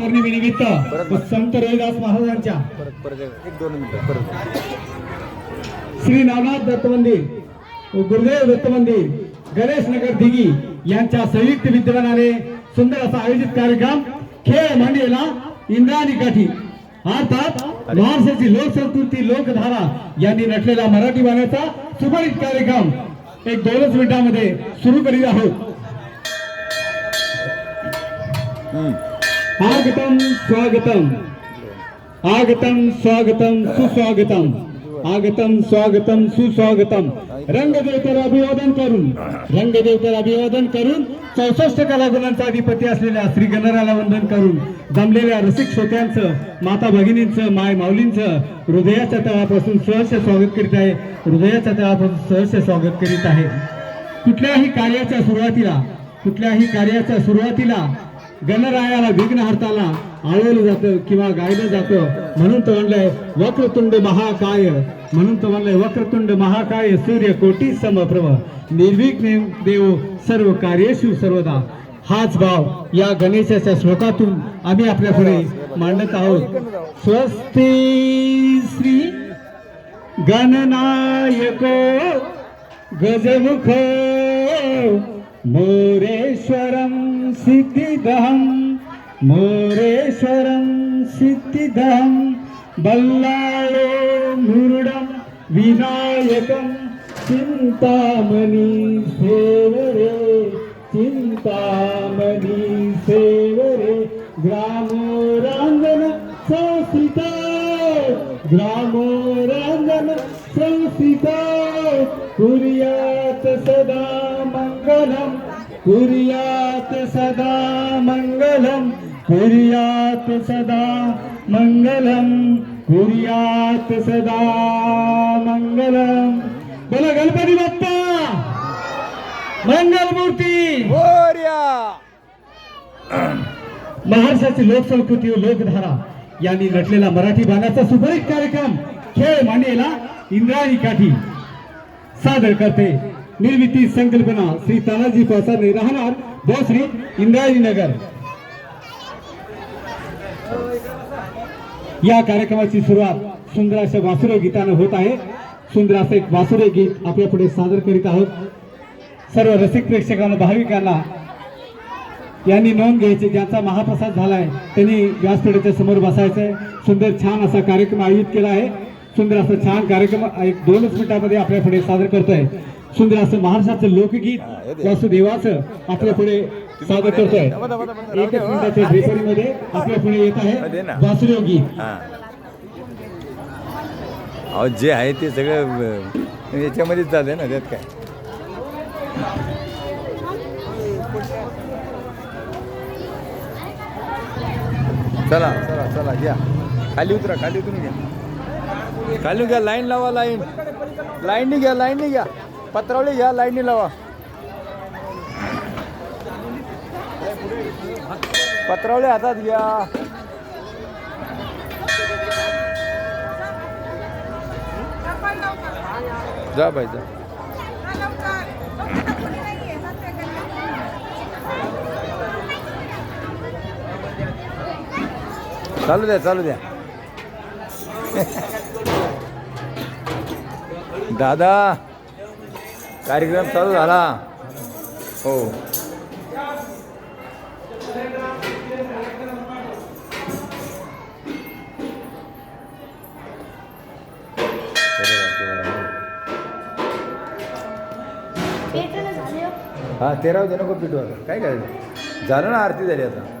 पौर्णिमेनिमित्त संत रविदास महाराजांच्या. श्री नावनाथ दत्त मंदिर गुरुदेव दत्त मंदिर गणेश नगर दिघी यांच्या संयुक्त विद्यमानाने सुंदर असा आयोजित कार्यक्रम खेळ मांडलेला इंद्राणी काठी. अर्थात महाराष्ट्राची लोकसंस्कृती लोकधारा यांनी नटलेला मराठी गाण्याचा सुपरित कार्यक्रम. एक दोनच मिनिटांमध्ये सुरू करीत आहोत. आगतम स्वागतम आगतम स्वागतम सुस्वागतम आगतम स्वागतम सुस्वागतम रंगदेवतेला अभिवादन करून रंगदेवतेला अभिवादन करून चौसष्ट कलागुणांचा अधिपती असलेल्या श्री गणराला वंदन करून जमलेल्या रसिक श्रोत्यांचं माता भगिनींचं माय माऊलींचं हृदयाच्या तळापासून सहर्ष स्वागत करीत आहे. हृदयाच्या तळापासून सहर्ष स्वागत करीत आहे. कुठल्याही कार्याच्या सुरुवातीला कुठल्याही कार्याच्या सुरुवातीला गणरायाला विघ्नहर्ताला आळवलं जातं किंवा गायलं जातं. म्हणून तर म्हणलंय वक्रतुंड महाकाय. म्हणून तर म्हणलंय वक्रतुंड महाकाय सूर्य कोटी समप्रभ. निर्विघ्न देव सर्व कार्येषु सर्वदा. हाच भाव या गणेशाच्या श्लोकातून आम्ही आपल्या पुढे मांडत आहोत. स्वस्ती श्री गणनायक गजमुख मोरेश्वर सिद्धिदहं मोरेश्वरं सिद्धिदहं बल्लाळो मुरुडं विनायकं चिन्तामणि सेवरे चिन्तामणि सेवरे ग्रामोराङ्गन संस्थिता ग्रामोराङ्गन संस्थिता कुर्यात् सदा मङ्गलम् कुर्यात् सदा मङ्गलम् कुर्यात् सदा मङ्गलम् कुर्यात् सदा मङ्गलम्। बोला गणपती बाप्पा! मंगलमूर्ती! महाराष्ट्राची लोकसंस्कृती व लोकधारा यांनी नटलेला मराठी गाण्याचा सुपरित कार्यक्रम खेळ मांडलेला इंद्राणी काठी सादर करते. निर्मिती संकल्पना श्री तानाजी पासाने राहणार भोसरी इंद्रायणी नगर. या कार्यक्रमाची सुरुवात सुंदर अशा वासुरे गीतानं होत आहे. सुंदर असं एक वासुरे गीत आपल्या पुढे सादर करीत आहोत. सर्व रसिक प्रेक्षकांना भाविकांना यांनी नोंद घ्यायची ज्यांचा महाप्रसाद झालाय त्यांनी व्यासपीठाच्या समोर बसायचंय. सुंदर छान असा कार्यक्रम आयोजित केला आहे. सुंदर असा छान कार्यक्रम एक दोनच मिनिटांमध्ये आपल्या पुढे सादर करतोय. सुंदर असं महाराष्ट्राचं लोकगीत वासुदेवाचं आपल्या पुढे सादर करतोय. एकच मिनिटाच्या ड्रेपरीमध्ये आपल्या पुढे येत आहे वासुदेव गीत. अहो जे आहे ते सगळं याच्यामध्येच झालं ना त्यात काय? चला चला चला घ्या. खाली उतरा खाली उतरून घ्या. खाली घ्या लाईन लावा लाईन. लाईननी घ्या लाईननी घ्या. पत्रावळी घ्या लाईनी लावा. पत्रावळी हातात घ्या. जा बाई जा. चालू द्या चालू द्या. दादा. कार्यक्रम चालू झाला. हो. हा तेराव नको पिटू आता. काय करायचं? झालं ना आरती झाली आता.